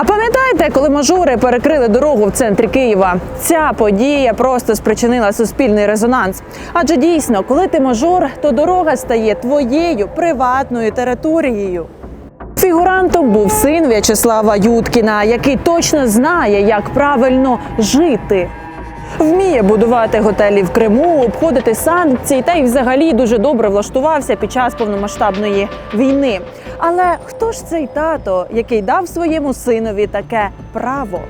А пам'ятаєте, коли мажори перекрили дорогу в центрі Києва? Ця подія просто спричинила суспільний резонанс. Адже дійсно, коли ти мажор, то дорога стає твоєю приватною територією. Фігурантом був син В'ячеслава Юткіна, який точно знає, як правильно жити. Вміє будувати готелі в Криму, обходити санкції та й взагалі дуже добре влаштувався під час повномасштабної війни. Але хто ж цей тато, який дав своєму синові таке право?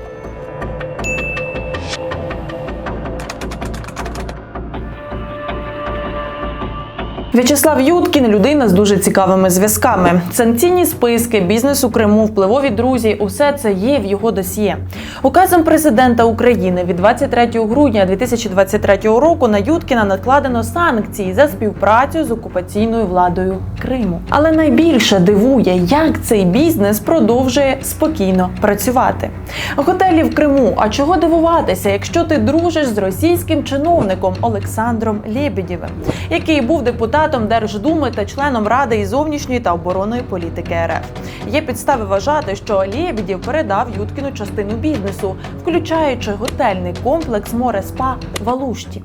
В'ячеслав Юткін людина з дуже цікавими зв'язками. Санкційні списки, бізнес у Криму, впливові друзі усе це є в його досьє. Указом президента України від 23 грудня 2023 року на Юткіна накладено санкції за співпрацю з окупаційною владою Криму. Але найбільше дивує, як цей бізнес продовжує спокійно працювати. Готелі в Криму. А чого дивуватися, якщо ти дружиш з російським чиновником Олександром Лєбедєвим, який був депутатом Держдуми та членом Ради із зовнішньої та оборонної політики РФ. Є підстави вважати, що Лєбедєв передав Юткіну частину бізнесу, включаючи готельний комплекс море спа в Алушті.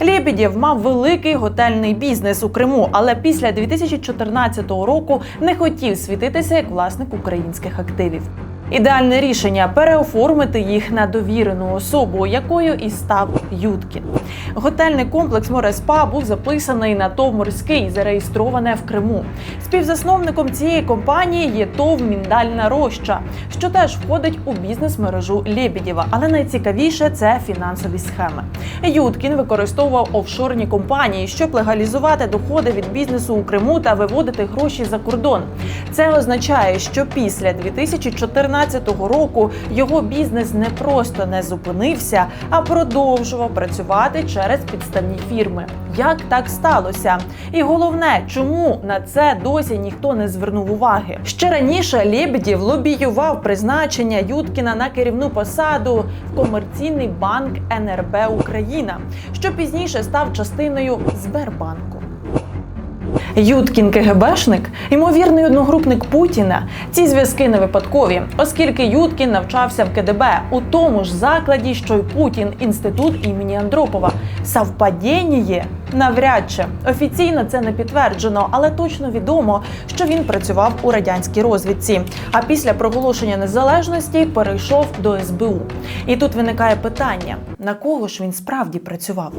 Лєбедєв мав великий готельний бізнес у Криму, але після 2014 року не хотів світитися як власник українських активів. Ідеальне рішення переоформити їх на довірену особу, якою і став Юткін. Готельний комплекс Мореспа був записаний на ТОВ Морський, зареєстроване в Криму. Співзасновником цієї компанії є ТОВ Міндальна Роща, що теж входить у бізнес-мережу Лєбідєва. Але найцікавіше це фінансові схеми. Юткін використовував офшорні компанії, щоб легалізувати доходи від бізнесу у Криму та виводити гроші за кордон. Це означає, що після 2014 року його бізнес не просто не зупинився, а продовжував працювати через підставні фірми. Як так сталося? І головне, чому на це досі ніхто не звернув уваги? Ще раніше Лєбедєв лобіював призначення Юткіна на керівну посаду в комерційний банк НРБ Україна, що пізніше став частиною Сбербанку. Юткін КГБшник, ймовірний одногрупник Путіна. Ці зв'язки не випадкові, оскільки Юткін навчався в КДБ у тому ж закладі, що й Путін, інститут імені Андропова. Совпадіння? Навряд чи офіційно це не підтверджено, але точно відомо, що він працював у радянській розвідці. А після проголошення незалежності перейшов до СБУ. І тут виникає питання: на кого ж він справді працював?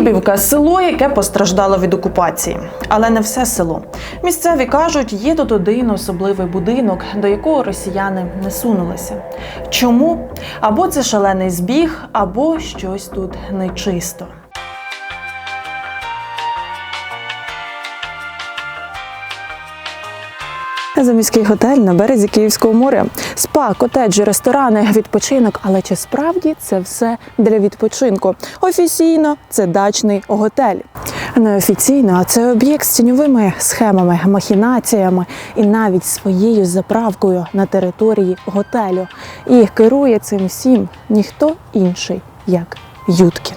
Глібівка село, яке постраждало від окупації, але не все село. Місцеві кажуть, є тут один особливий будинок, до якого росіяни не сунулися. Чому? Або це шалений збіг, або щось тут нечисто. Заміський готель на березі Київського моря, спа, котеджі, ресторани, відпочинок. Але чи справді це все для відпочинку? Офіційно це дачний готель. Неофіційно а це об'єкт з тіньовими схемами, махінаціями і навіть своєю заправкою на території готелю. І керує цим всім ніхто інший, як Юткін.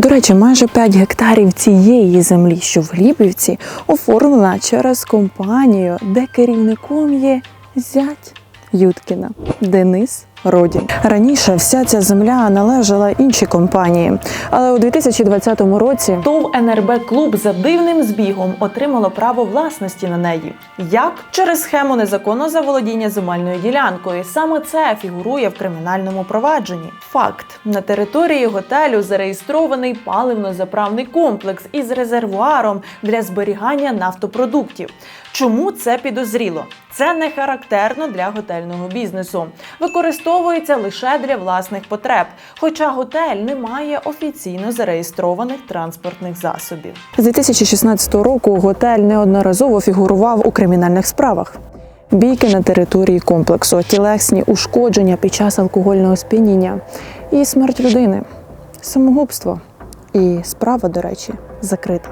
До речі, майже 5 гектарів цієї землі, що в Глібівці, оформлена через компанію, де керівником є зять Юткіна Денис Родін. Раніше вся ця земля належала іншій компанії, але у 2020 році ТОВ НРБ Клуб за дивним збігом отримало право власності на неї. Як через схему незаконного заволодіння земельною ділянкою. Саме це фігурує в кримінальному провадженні. Факт на території готелю зареєстрований паливно-заправний комплекс із резервуаром для зберігання нафтопродуктів. Чому це підозріло? Це не характерно для готельного бізнесу. Використовується лише для власних потреб, хоча готель не має офіційно зареєстрованих транспортних засобів. З 2016 року готель неодноразово фігурував у кримінальних справах. Бійки на території комплексу, тілесні ушкодження під час алкогольного сп'яніння і смерть людини, самогубство. І справа, до речі, закрита.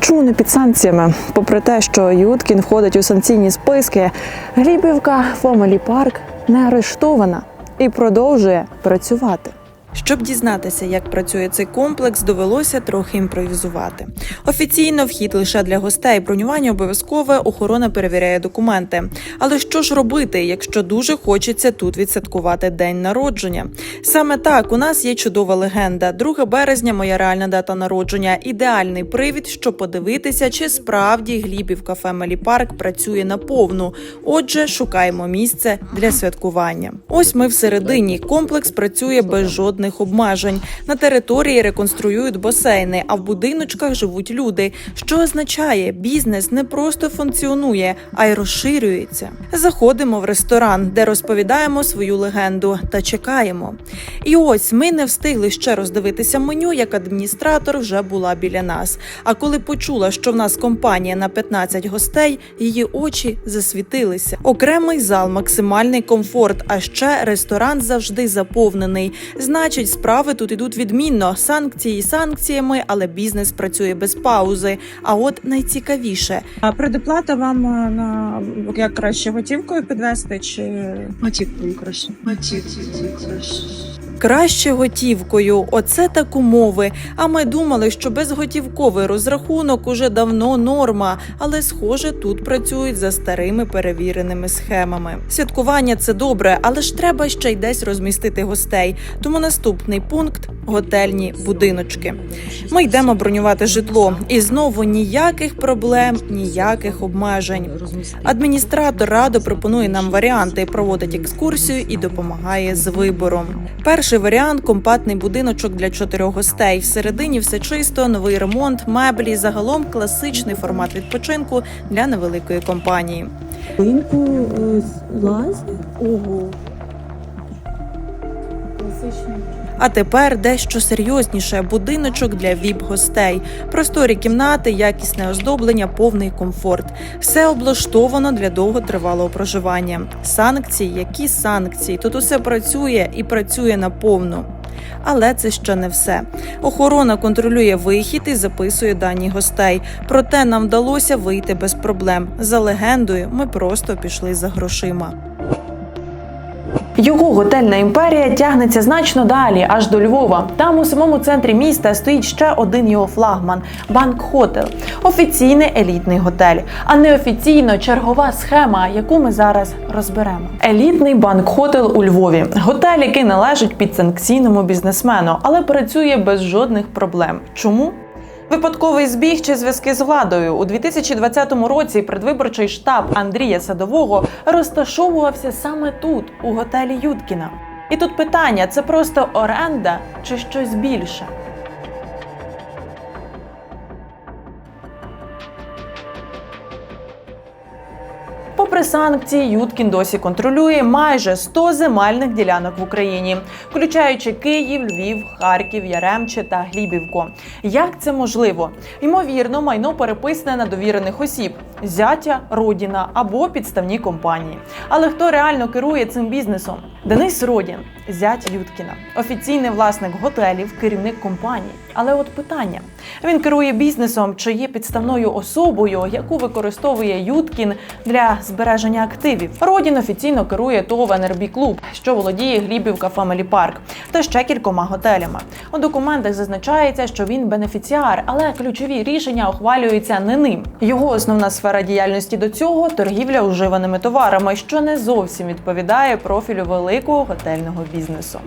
Чому не під санкціями? Попри те, що Юткін входить у санкційні списки, Глібівка Фомелі Парк не арештована і продовжує працювати. Щоб дізнатися, як працює цей комплекс, довелося трохи імпровізувати. Офіційно вхід лише для гостей, бронювання обов'язкове, охорона перевіряє документи. Але що ж робити, якщо дуже хочеться тут відсвяткувати день народження? Саме так у нас є чудова легенда. 2 березня, моя реальна дата народження. Ідеальний привід, щоб подивитися, чи справді Глібів кафе Меліпарк працює наповну. Отже, шукаємо місце для святкування. Ось ми всередині. Комплекс працює без жодних обмежень. На території реконструюють басейни, а в будиночках живуть люди. Що означає, бізнес не просто функціонує, а й розширюється. Заходимо в ресторан, де розповідаємо свою легенду та чекаємо. І ось ми не встигли ще роздивитися меню, як адміністратор вже була біля нас. А коли почула, що в нас компанія на 15 гостей, її очі засвітилися. Окремий зал, максимальний комфорт, а ще ресторан завжди заповнений. Значить, справи тут ідуть відмінно. Санкції санкціями, але бізнес працює без паузи. А от найцікавіше А предоплата вам е, на як краще готівкою підвести чи Готівкою краще. Готівкою краще. Краще готівкою, оце так умови. А ми думали, що безготівковий розрахунок уже давно норма, але схоже, тут працюють за старими перевіреними схемами. Святкування це добре, але ж треба ще й десь розмістити гостей. Тому наступний пункт готельні будиночки. Ми йдемо бронювати житло, і знову ніяких проблем, ніяких обмежень. Адміністратор радо пропонує нам варіанти, проводить екскурсію і допомагає з вибором. Перший варіант компактний будиночок для чотирьох гостей. Всередині все чисто, новий ремонт, меблі. Загалом класичний формат відпочинку для невеликої компанії. Ринку лазі? Ого. А тепер дещо серйозніше будиночок для віп-гостей. Просторі кімнати, якісне оздоблення, повний комфорт. Все облаштовано для довготривалого проживання. Санкції, які санкції? Тут усе працює і працює наповну. Але це ще не все. Охорона контролює вихід і записує дані гостей. Проте нам вдалося вийти без проблем. За легендою, ми просто пішли за грошима. Його готельна імперія тягнеться значно далі, аж до Львова. Там у самому центрі міста стоїть ще один його флагман банк Хотел. Офіційний елітний готель, а неофіційно чергова схема, яку ми зараз розберемо. Елітний банк Хотел у Львові. Готель, який належить підсанкційному бізнесмену, але працює без жодних проблем. Чому? Випадковий збіг чи зв'язки з владою у 2020 році предвиборчий штаб Андрія Садового розташовувався саме тут, у готелі Юткіна. І тут питання: це просто оренда чи щось більше? Попри санкції, Юткін досі контролює майже 100 земельних ділянок в Україні, включаючи Київ, Львів, Харків, Яремче та Глібівко. Як це можливо? Ймовірно, майно переписане на довірених осіб, зятя, родіна або підставні компанії. Але хто реально керує цим бізнесом? Денис Родін, зять Юткіна, офіційний власник готелів, керівник компанії. Але от питання: він керує бізнесом чи є підставною особою, яку використовує Юткін для збереження активів. Родін офіційно керує ТОВ НРБ Клуб, що володіє Глібівка Фамілі Парк та ще кількома готелями. У документах зазначається, що він бенефіціар, але ключові рішення ухвалюються не ним. Його основна сфера діяльності до цього торгівля уживаними товарами, що не зовсім відповідає профілю великого готельного бізнесу.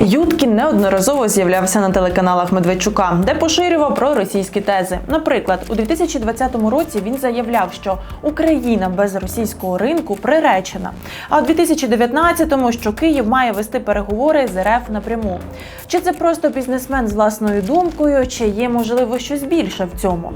Юткін неодноразово з'являвся на телеканалах Медведчука, де поширював про російські тези. Наприклад, у 2020 році він заявляв, що Україна без російського ринку приречена. А у 2019-му, що Київ має вести переговори з РФ напряму. Чи це просто бізнесмен з власною думкою, чи є можливо щось більше в цьому?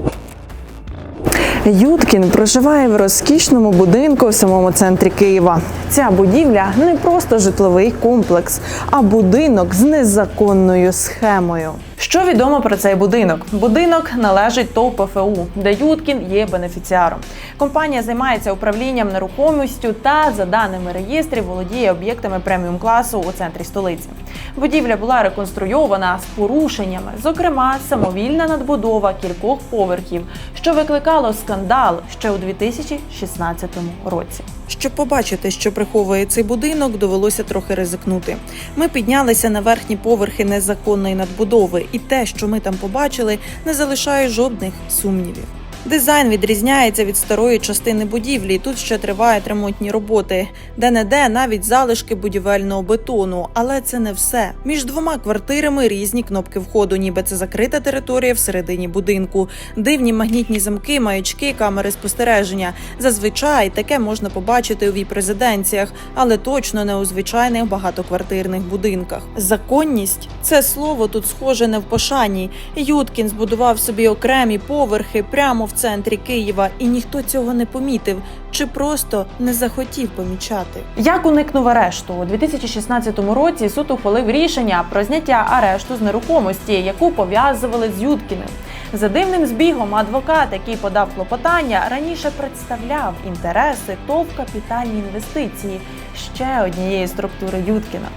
Юткін проживає в розкішному будинку в самому центрі Києва. Ця будівля не просто житловий комплекс, а будинок з незаконною схемою. Що відомо про цей будинок? Будинок належить ТОВ ПФУ, де Юткін є бенефіціаром. Компанія займається управлінням нерухомістю та, за даними реєстрів, володіє об'єктами преміум класу у центрі столиці. Будівля була реконструйована з порушеннями, зокрема, самовільна надбудова кількох поверхів, що викликало скандал ще у 2016 році. Щоб побачити, що приховує цей будинок, довелося трохи ризикнути. Ми піднялися на верхні поверхи незаконної надбудови, і те, що ми там побачили, не залишає жодних сумнівів. Дизайн відрізняється від старої частини будівлі. Тут ще тривають ремонтні роботи, де не де навіть залишки будівельного бетону. Але це не все. Між двома квартирами різні кнопки входу, ніби це закрита територія всередині будинку. Дивні магнітні замки, маячки, камери спостереження. Зазвичай таке можна побачити у віп-резиденціях, але точно не у звичайних багатоквартирних будинках. Законність це слово тут схоже не в пошані. Юткін збудував собі окремі поверхи прямо в центрі Києва, і ніхто цього не помітив чи просто не захотів помічати. Як уникнув арешту у 2016 році? Суд ухвалив рішення про зняття арешту з нерухомості, яку пов'язували з Юткіним. За дивним збігом адвокат, який подав клопотання, раніше представляв інтереси ТОВ капітальні інвестиції ще однієї структури Юткіна.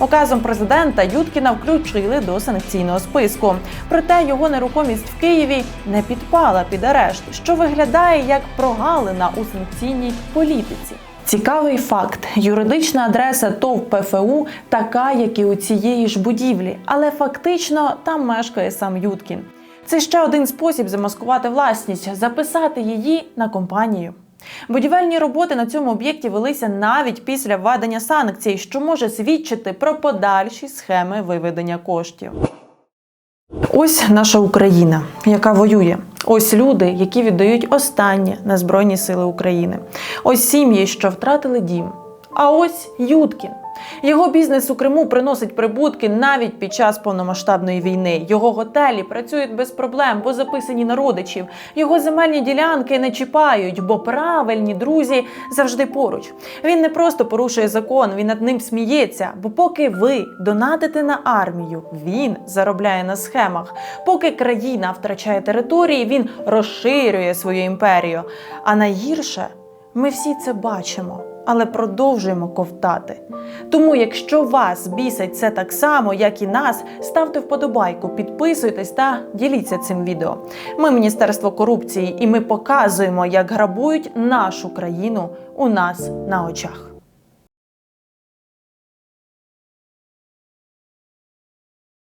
Указом президента Юткіна включили до санкційного списку. Проте його нерухомість в Києві не підпала під арешт, що виглядає як прогалина у санкційній політиці. Цікавий факт: юридична адреса ТОВ ПФУ така, як і у цієї ж будівлі, але фактично там мешкає сам Юткін. Це ще один спосіб замаскувати власність, записати її на компанію. Будівельні роботи на цьому об'єкті велися навіть після введення санкцій, що може свідчити про подальші схеми виведення коштів. Ось наша Україна, яка воює. Ось люди, які віддають останнє на Збройні Сили України. Ось сім'ї, що втратили дім. А ось Юткін. Його бізнес у Криму приносить прибутки навіть під час повномасштабної війни. Його готелі працюють без проблем, бо записані на родичів. Його земельні ділянки не чіпають, бо правильні друзі завжди поруч. Він не просто порушує закон, він над ним сміється. Бо поки ви донатите на армію, він заробляє на схемах. Поки країна втрачає території, він розширює свою імперію. А найгірше, ми всі це бачимо. Але продовжуємо ковтати. Тому, якщо вас бісить це так само, як і нас, ставте вподобайку, підписуйтесь та діліться цим відео. Ми Міністерство корупції, і ми показуємо, як грабують нашу країну у нас на очах.